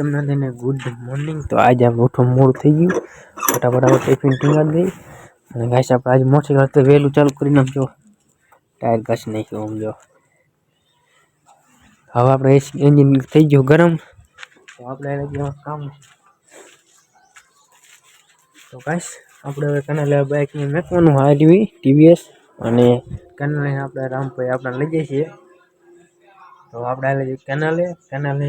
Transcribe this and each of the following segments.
તમને લઈને good morning તો આજે આમ ઉઠો મોડું થઈ ગયું. ફટાફટ આપણે ટિફિન ટીંગાડી દઈ. અને ગાઈસ, આપણે આજે મોટરસાઇકલ તો વહેલું ચાલુ કરી નાખજો ટાયર ઘસી નાખ્યો આમ જો. હવે આપણે એન્જિન થઈ ગયું ગરમ. તો આપણે એને જેમાં કામ તો ગાઈસ, આપણે હવે કનાલે બાઇકને મેકવાનું હાર્યું ટીવીએસ અને કનાલે આપણે રામભાઈ આપણે લઈ જઈએ છીએ તો આપણે કેનાલે કેનાલે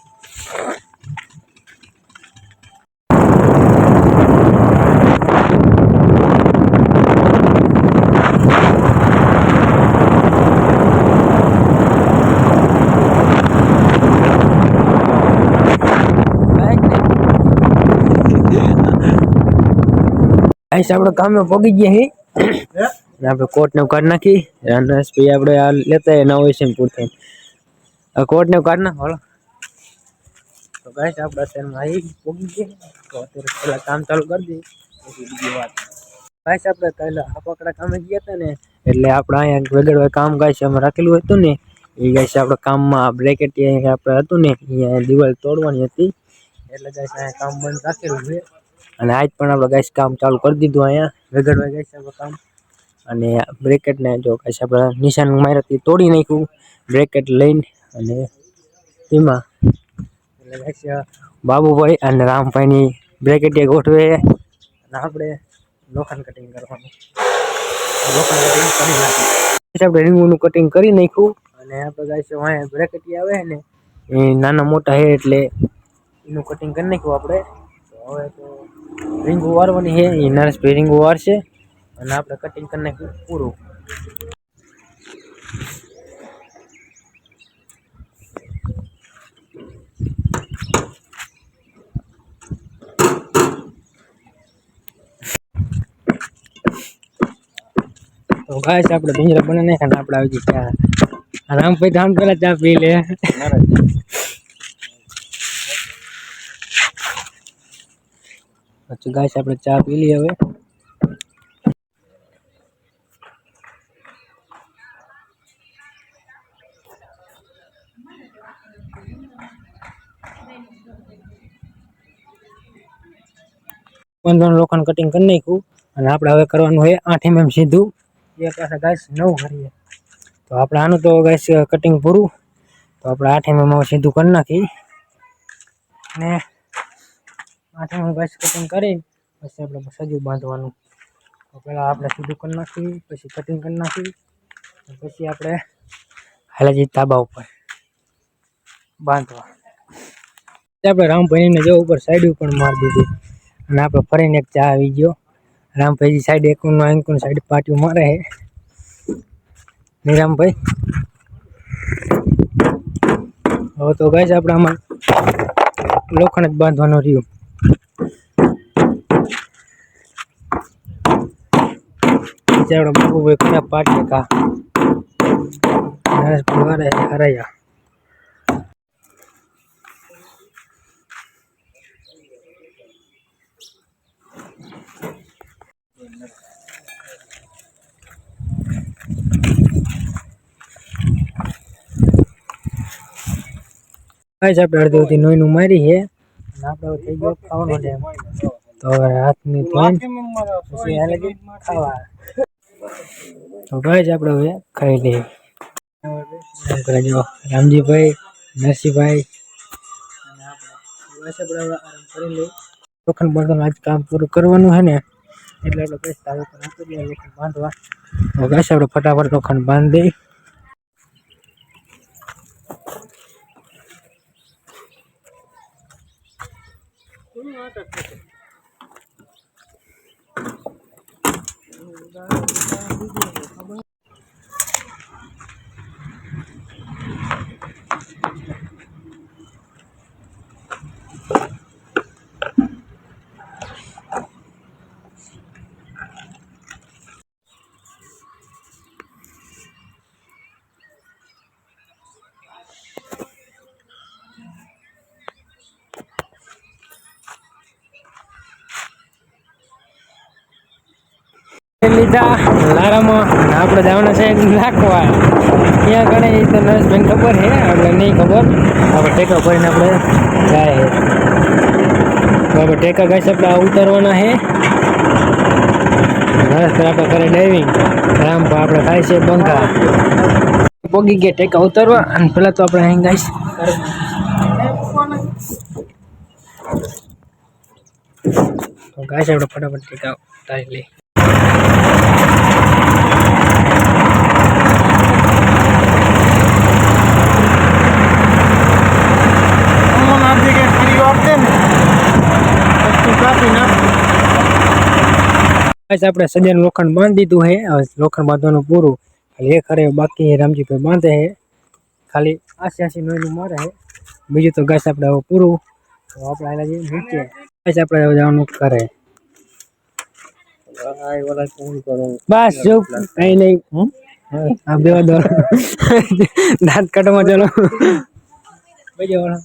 ગાઈસ આપણે કામે પગી ગયા હી અને આપણે કોટ ને કાઢ નાખી રનસ ભાઈ આપણે આ લેતા હોય નવો છે પૂરતી આ કોટ ને કાઢ નાખો હાલો તો ગાઈસ આપણે અત્યારમાં આવી પગી ગયા તો અત્યારે પેલા કામ ચાલુ કરી દઈએ પછી બીજી વાત ગાઈસ આપણે કાલે આ પકડા કામે ગયા હતા ને એટલે આપણે અહીંયા વેગડવા કામ ગાઈસ અમે રાખેલું હતું ને એ ગાઈસ આપણે કામમાં બ્રેકેટ આપણે હતું ને અહીંયા દિવાલ તોડવાની હતી એટલે ગાઈસ અહીંયા કામ બંધ રાખેલું છે અને આજ પણ આપણે ગાઈસ કામ ચાલુ કરી દીધું અહીંયા વેગડવા ગાઈસ આપણે કામ. અને બ્રેકેટને જો ગાઈસ આપણે નિશાન માર્યાથી તોડી નાખ્યું બ્રેકેટ લઈને અને તેમાં એટલે ગાઈસ બાબુભાઈ અને રામભાઈની બ્રેકેટ ગોઠવે અને આપણે લોખંડ કટિંગ કરવાનું. લોખંડ કટિંગ કરી નાખ્યું આપણે રીંગુનું કટિંગ કરી નાખ્યું અને આપણે ગાઈસ અહીંયા બ્રેકેટ આવે ને, એ નાના મોટા છે એટલે એનું કટિંગ કરી નાખ્યું આપણે. હવે તો રીંગુ વારવાની છે એ નરેશભાઈ રીંગુ વારશે અને આપણે કટિંગ કરી નાખ્યું પૂરું તો ગાઈસ આપણે ભીંજરા બને નાખ્યા ને આપણે આવી જઈએ ચા રામભાઈ ધામ પેલા ચા પી લે પછી ગાઈસ આપણે ચા પી લઈએ હવે પંદર લોખંડ કટિંગ કરી નાખ્યું અને આપણે હવે કરવાનું હોય આઠ એમએમ સીધું એ પાસે ગાઈસ નવ કરીએ તો આપણે આનું તો ગાઈસ કટિંગ પૂરું તો આપણે આઠ એમએમ સીધું કરી નાખી અને આઠ બસ કટિંગ કરી, પછી આપણે સજુ બાંધવાનું. પહેલાં આપણે સીધું કરી નાખીએ, પછી કટિંગ કરી નાખી પછી આપણે હાલે જઈએ તાબા ઉપર બાંધવા. આપણે રામભાઈને જો ઉપર સાઈડ ઉપર મારી દીધી. અને આપણે ફરીને એક ચા આવી ગયો. રામભાઈ સાઈડ એકુનો અંકુન સાઈડ પાટિયું મારે છે. નિરામભાઈ રામભાઈ? હવે તો ગાઈસ આપણે આમાં લોખંડ જ બાંધવાનું રહ્યું. પછી આપણે બાબુભાઈ કયા પાટીએ કા નરેશભાઈ વારે હરાયા ગાઈસ આપણે અડધી અડધી નોઈનું મારી છે અને આપણે હવે થઈ ગયો ખાવાનો ટાઈમ તો હવે હાથની ધોઈને પછી હાલે જઈએ ખાવા તો ગાય આપણે હવે ખાઈ લઈએ એમ કરે જો રામજીભાઈ નરસિંહભાઈ અને આપણે બસ આપણે હવે આરામ કરી લઈએ લોખંડ બાંધવાનું આજ કામ પૂરું કરવાનું છે ને એટલે આપણે ગેસ ચાલુ પર આપી દઈએ લોખંડ બાંધવા તો ગેસ આપણે ફટાફટ લોખંડ બાંધી દઈએ Thank you. Dan 般，如果他们 લીધા, લારામાં. આપણે જવાના છે નાખવા ત્યાં ગણે એ તો નરેશભાઈને ખબર છે, આપણે નહીં ખબર. આપણે ટેકા ભરીને આપણે જાય છે. તો આપણે ટેકા ગાઈસ આપણે ઉતારવાના છે. નરેશભાઈ આપણે કરે ડાઇવિંગ રામ આપણે ખાય છે બંકા પોગી ગયા ટેકા ઉતારવા, અને પેલા તો આપણે અહીં ગાઈસ તો ગાઈસ આપણે ફટાફટ ટેકા ઉતારી લઈએ. ગાઈસ આપણે સજાનું લોખંડ બાંધી દીધું છે હવે લોખંડ બાંધવાનું પૂરું ખાલી એક હરે બાકી છે રામજીભાઈ બાંધે છે ખાલી આસી આસી નોઈનું મારે છે બીજું તો ગાઈસ આપણે હવે પૂરું તો આપણે આલા જઈએ નીચે ગાઈસ આપણે હવે જવાનું કરે બસ જો કઈ નહીં આ બેવા દો દાંત કાઢવા ચાલો બીજો વાળો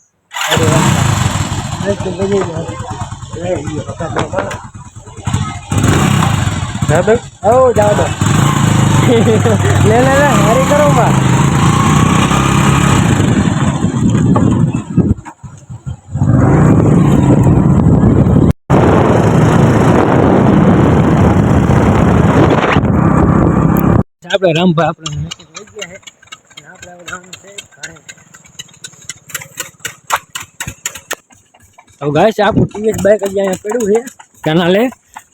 અરે વાહ. બસ તો બીજો જ વાળો. જાવ દો લે લે લે હરી કરો બા આપણે રામભા નીચે વહી ગયા છે અને આપણે હવે જવાનું છે ઘરે તો છે આપણું ટીવીએસ બાઇક હજી અહીંયા પડ્યું છે કેનાલે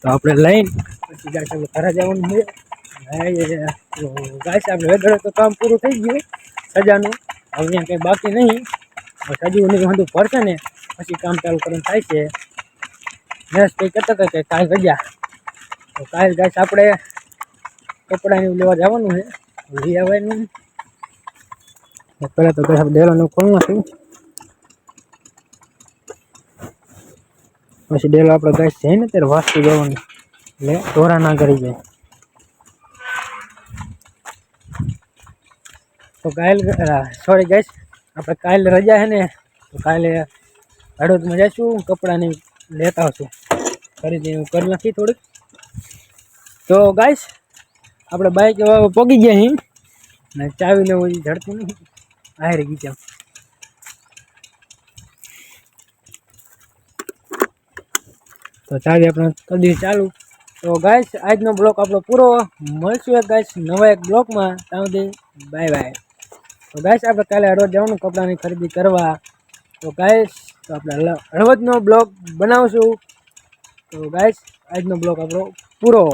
તો આપણે લઈને પછી ગાય ઘરે જવાનું છે. ગાય આપણે વેગળે તો કામ પૂરું થઈ ગયું સજાનું. હવે અહીંયા કંઈ બાકી નહીં. બસ હજુ નહીં બધું ભરશે ને, પછી કામ ચાલુ કરવાનું થાય છે. નરેશ કંઈ કહેતા હતા કે કાલ રજા. તો કાલ ગાય આપણે કપડાને લેવા જવાનું છે. લઈ આવવાનું. પહેલાં તો ડેલાનું ખોલવાનું છું. પછી ડેલો આપણે ગાય છે ને, ત્યારે વાસ્તુ જવાનું. એટલે ઢોરા ના કરી જાય. તો કાલ સોરી ગાઈસ આપણે કાલે રજા છે ને, તો કાલે હળવદમાં જઈશું કપડાની લેતા આવશું. ખરીદી હું કરી નાખી થોડીક. તો ગાઈસ આપણે બાઇક પગી ગયા અહીં ને ચાવી ને એવું જડતું નહીં આયરે ગઈ તો ચાવી આપણે કરી ચાલુ. તો ગાઈસ આજનો બ્લોક આપણો પૂરો. મળશું એક ગાઈસ નવા એક બ્લોકમાં. ત્યાં સુધી બાય બાય તો ગાઈસ આપણે કાલે હળવદ જવાનું, કપડાની ખરીદી કરવા. તો ગાઈસ તો આપણે હળવદનો બ્લોગ બનાવશું. તો ગાઈસ આજનો બ્લોગ આપણો પૂરો.